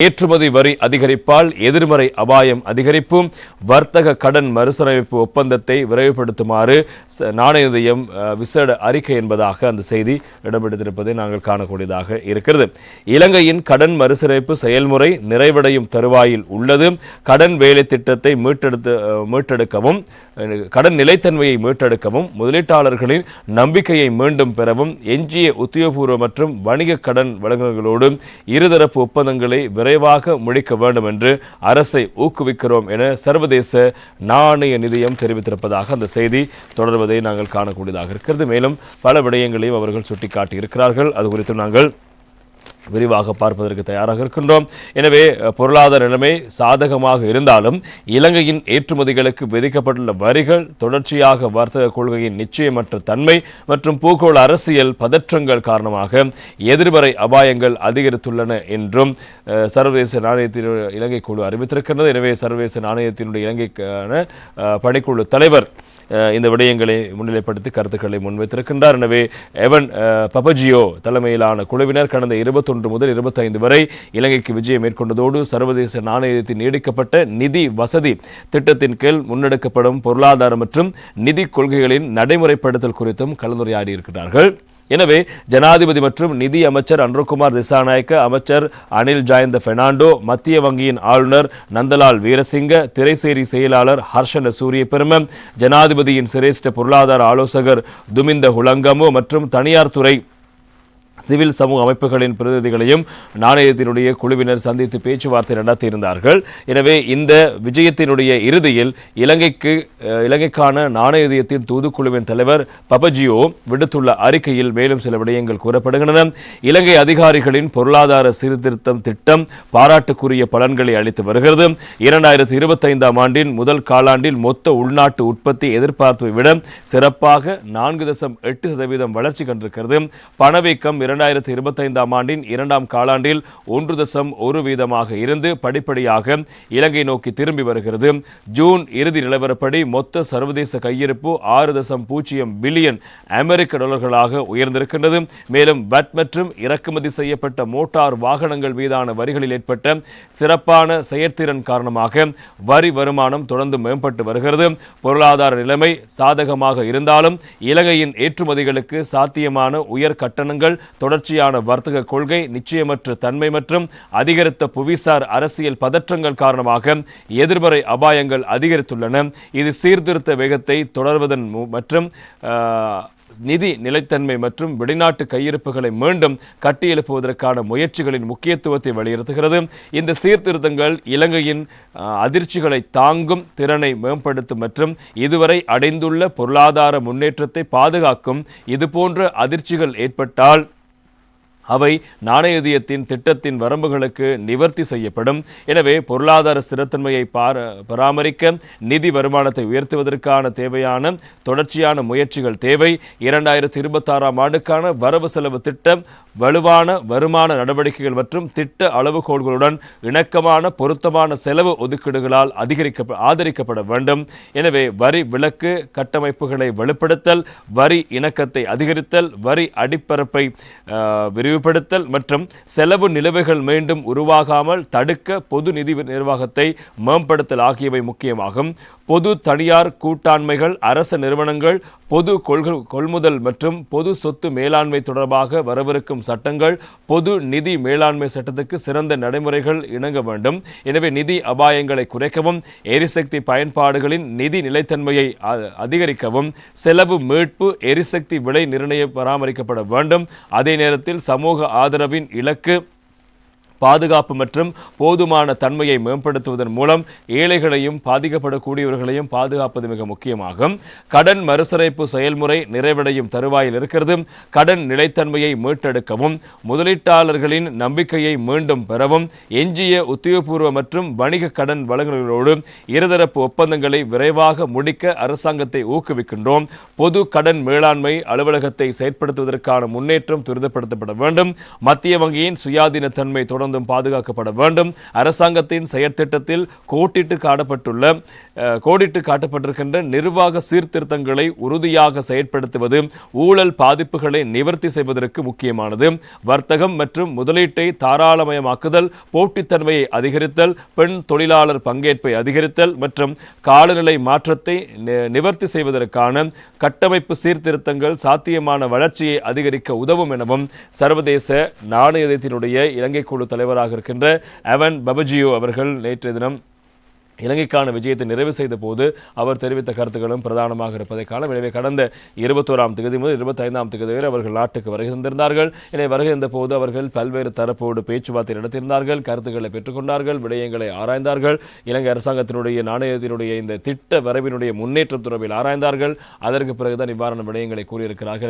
ஏற்றுமதி வரி அதிகரிப்பால் எதிர்மறை அபாயம் அதிகரிப்பும் வர்த்தக கடன் மறுசீரமைப்பு ஒப்பந்தத்தை விரைவுபடுத்துமாறு ச- நாணய நிதியம் விசேட அறிக்கை என்பதாக அந்த செய்தி இடம்பெற்றிருப்பதை நாங்கள் காணக்கூடியதாக இருக்கிறது. இலங்கையின் கடன் மறுசீரமைப்பு செயல்முறை நிறைவடையும் தருவாயில் உள்ளது. கடன் வேலை திட்டத்தை மீட்டெடுத்து மீட்டெடுக்கவும் கடன் நிலைத்தன்மையை மீட்டெடுக்கவும் முதலீட்டாளர்களின் நம்பிக்கையை மீண்டும் பெறவும் எஞ்சிய உத்தியோகபூர்வ மற்றும் வணிக கடன் வழங்குநர்களோடு இருதரப்பு ஒப்பந்தங்களை விரைவாக முடிக்க வேண்டும் என்று அரசை ஊக்குவிக்கிறோம் என சர்வதேச நாணய நிதியம் தெரிவித்திருப்பதாக அந்த செய்தி தொடர்வதை நாங்கள் காணக்கூடியதாக இருக்கிறது. மேலும் பல விடயங்களையும் அவர்கள் சுட்டிக்காட்டியிருக்கிறார்கள். அது குறித்து நாங்கள் விரிவாக பார்ப்பதற்கு தயாராக இருக்கின்றோம். எனவே பொருளாதார நிலைமை சாதகமாக இருந்தாலும் இலங்கையின் ஏற்றுமதிகளுக்கு விதிக்கப்பட்டுள்ள வரிகள் தொடர்ச்சியாக வர்த்தக கொள்கையின் நிச்சயமற்ற தன்மை மற்றும் பூகோள அரசியல் பதற்றங்கள் காரணமாக எதிர்மறை அபாயங்கள் அதிகரித்துள்ளன என்றும் சர்வதேச நாணயத்தின் இலங்கை குழு அறிவித்திருக்கிறது எனவே சர்வதேச நாணயத்தினுடைய இலங்கைக்கான பணிக்குழு தலைவர் இந்த விடயங்களை முன்னிலைப்படுத்தி கருத்துக்களை முன்வைத்திருக்கின்றார். எனவே எவன் பபஜியோ தலைமையிலான குழுவினர் கடந்த இருபத்தொன்று முதல் இருபத்தைந்து வரை இலங்கைக்கு விஜயம் மேற்கொண்டதோடு சர்வதேச நாணயத்தின் நீடிக்கப்பட்ட நிதி வசதி திட்டத்தின் கீழ் முன்னெடுக்கப்படும் பொருளாதார மற்றும் நிதி கொள்கைகளின் நடைமுறைப்படுத்தல் குறித்தும் கலந்துரையாடியிருக்கிறார்கள் எனவே ஜனாதிபதி மற்றும் நிதி அமைச்சர் அன்ருகுமார் திசாநாயக்க அமைச்சர் அனில் ஜாயந்த பெர்னாண்டோ மத்திய வங்கியின் ஆளுநர் நந்தலால் வீரசிங்க திரைசேரி செயலாளர் ஹர்ஷன சூரிய பெரும ஜனாதிபதியின் சிரேஷ்ட பொருளாதார ஆலோசகர் துமிந்த ஹுலங்கமோ மற்றும் தனியார் துறை சிவில் சமூக அமைப்புகளின் பிரதிநிதிகளையும் நாணயத்தினுடைய குழுவினர் சந்தித்து பேச்சுவார்த்தை நடத்தியிருந்தார்கள். எனவே இந்த விஜயத்தினுடைய இறுதியில் இலங்கைக்கு இலங்கைக்கான நாணயத்தின் தூதுக்குழுவின் தலைவர் பபஜியோ விடுத்துள்ள அறிக்கையில் மேலும் சில விடயங்கள் கூறப்படுகின்றன. இலங்கை அதிகாரிகளின் பொருளாதார சீர்திருத்தம் திட்டம் பாராட்டுக்குரிய பலன்களை அளித்து வருகிறது. இரண்டாயிரத்தி இருபத்தைந்தாம் ஆண்டின் முதல் காலாண்டில் மொத்த உள்நாட்டு உற்பத்தி எதிர்பார்ப்பை விட சிறப்பாக நான்கு தசம் எட்டு சதவீதம் வளர்ச்சி கண்டிருக்கிறது. பணவீக்கம் இரண்டாயிரத்தி இருபத்தைந்தாம் ஆண்டின் இரண்டாம் காலாண்டில் ஒன்று தசம் ஒரு வீதமாக இருந்து படிப்படியாக இலங்கை நோக்கி திரும்பி வருகிறது. ஜூன் இறுதி நிலவரப்படி மொத்த சர்வதேச கையிருப்பு ஆறு தசம் பூஜ்ஜியம் பில்லியன் அமெரிக்க டாலர்களாக உயர்ந்திருக்கின்றது. மேலும் வட் மற்றும் இறக்குமதி செய்யப்பட்ட மோட்டார் வாகனங்கள் மீதான வரிகளில் ஏற்பட்ட சிறப்பான செயற்திறன் காரணமாக வரி வருமானம் தொடர்ந்து மேம்பட்டு வருகிறது. பொருளாதார நிலைமை சாதகமாக இருந்தாலும் இலங்கையின் ஏற்றுமதிகளுக்கு சாத்தியமான உயர் கட்டணங்கள் தொடர்ச்சியான வர்த்தக கொள்கை நிச்சயமற்ற தன்மை மற்றும் அதிகரித்த புவிசார் அரசியல் பதற்றங்கள் காரணமாக எதிர்மறை அபாயங்கள் அதிகரித்துள்ளன. இது சீர்திருத்த வேகத்தை தொடர்வதன் மற்றும் நிதி நிலைத்தன்மை மற்றும் வெளிநாட்டு கையிருப்புகளை மீண்டும் கட்டியெழுப்புவதற்கான முயற்சிகளின் முக்கியத்துவத்தை வலியுறுத்துகிறது. இந்த சீர்திருத்தங்கள் இலங்கையின் அதிர்ச்சிகளை தாங்கும் திறனை மேம்படுத்தும் மற்றும் இதுவரை அடைந்துள்ள பொருளாதார முன்னேற்றத்தை பாதுகாக்கும். இதுபோன்ற அதிர்ச்சிகள் ஏற்பட்டால் அவை நாணயதியத்தின் திட்டத்தின் வரம்புகளுக்கு நிவர்த்தி செய்யப்படும். எனவே பொருளாதார ஸ்திரத்தன்மையை பார பராமரிக்க நிதி வருமானத்தை உயர்த்துவதற்கான தேவையான தொடர்ச்சியான முயற்சிகள் தேவை. இரண்டாயிரத்தி இருபத்தாறாம் ஆண்டுக்கான வரவு செலவு திட்டம் வலுவான வருமான நடவடிக்கைகள் மற்றும் திட்ட அளவுகோள்களுடன் இணக்கமான பொருத்தமான செலவு ஒதுக்கீடுகளால் அதிகரிக்க ஆதரிக்கப்பட வேண்டும். எனவே வரி விலக்கு கட்டமைப்புகளை வலுப்படுத்தல் வரி இணக்கத்தை அதிகரித்தல் வரி அடிப்பரப்பை விரிவு விரிவுபடுத்தல் மற்றும் செலவு நிலுவைகள் மீண்டும் உருவாகாமல் தடுக்க பொது நிதி நிர்வாகத்தை மேம்படுத்தல் ஆகியவை முக்கியமாகும். பொது தனியார் கூட்டாண்மைகள் அரசு நிறுவனங்கள் பொது கொள்கை- கொள்முதல் மற்றும் பொது சொத்து மேலாண்மை தொடர்பாக வரவிருக்கும் சட்டங்கள் பொது நிதி மேலாண்மை சட்டத்துக்கு சிறந்த நடைமுறைகள் இணங்க வேண்டும். எனவே நிதி அபாயங்களை குறைக்கவும் எரிசக்தி பயன்பாடுகளின் நிதி நிலைத்தன்மையை அதிகரிக்கவும் செலவு மீட்பு எரிசக்தி விலை நிர்ணயம் பராமரிக்கப்பட வேண்டும். அதே நேரத்தில் சமூக ஆதரவின் இலக்கு பாதுகாப்பு மற்றும் போதுமான தன்மையை மேம்படுத்துவதன் மூலம் ஏழைகளையும் பாதிக்கப்படக்கூடியவர்களையும் பாதுகாப்பது மிக முக்கியமாகும். கடன் மறுசரைப்பு செயல்முறை நிறைவடையும் தருவாயில் இருக்கிறது. கடன் நிலைத்தன்மையை மீட்டெடுக்கவும் முதலீட்டாளர்களின் நம்பிக்கையை மீண்டும் பெறவும் எஞ்சிய உத்தியோகபூர்வ மற்றும் வணிக கடன் வழங்குநர்களோடு இருதரப்பு ஒப்பந்தங்களை விரைவாக முடிக்க அரசாங்கத்தை ஊக்குவிக்கின்றோம். பொது கடன் மேலாண்மை அலுவலகத்தை செயற்படுத்துவதற்கான முன்னேற்றம் துரிதப்படுத்தப்பட வேண்டும். மத்திய வங்கியின் சுயாதீன தன்மை தொடர்ந்து தொடர்ந்தும் பாதுகாக்கப்பட வேண்டும். அரசாங்கத்தின் செயற்திட்டத்தில் கோட்டிட்டு காட்டப்பட்டுள்ள கோடிட்டு காட்டப்பட்டிருக்கின்ற நிர்வாக சீர்திருத்தங்களை உறுதியாக செயற்படுத்துவது ஊழல் பாதிப்புகளை நிவர்த்தி செய்வதற்கு முக்கியமானது. வர்த்தகம் மற்றும் முதலீட்டை தாராளமயமாக்குதல் போட்டித்தன்மையை அதிகரித்தல் பெண் தொழிலாளர் பங்கேற்பை அதிகரித்தல் மற்றும் காலநிலை மாற்றத்தை நிவர்த்தி செய்வதற்கான கட்டமைப்பு சீர்திருத்தங்கள் சாத்தியமான வளர்ச்சியை அதிகரிக்க உதவும் எனவும் சர்வதேச நாணயத்தினுடைய இலங்கை குழு தலைவராக இருக்கின்ற அவன் பபஜியோ அவர்கள் நேற்றைய தினம் இலங்கைக்கான விஜயத்தை நிறைவு செய்த போது அவர் தெரிவித்த கருத்துக்களும் பிரதானமாக இருப்பதை காலம் எனவே கடந்த இருபத்தோராம் தேதி முதல் இருபத்தைந்தாம் தேதி வரை அவர்கள் நாட்டுக்கு வருகை தந்திருந்தார்கள். எனவே வருகை இருந்த போது அவர்கள் பல்வேறு தரப்போடு பேச்சுவார்த்தை நடத்தியிருந்தார்கள் கருத்துக்களை பெற்றுக்கொண்டார்கள் விடயங்களை ஆராய்ந்தார்கள். இலங்கை அரசாங்கத்தினுடைய நாணயத்தினுடைய இந்த திட்ட வரவினுடைய முன்னேற்றம் தொடர்பில் ஆராய்ந்தார்கள். அதற்கு பிறகுதான் இவ்வாறான விடயங்களை கூறியிருக்கிறார்கள்.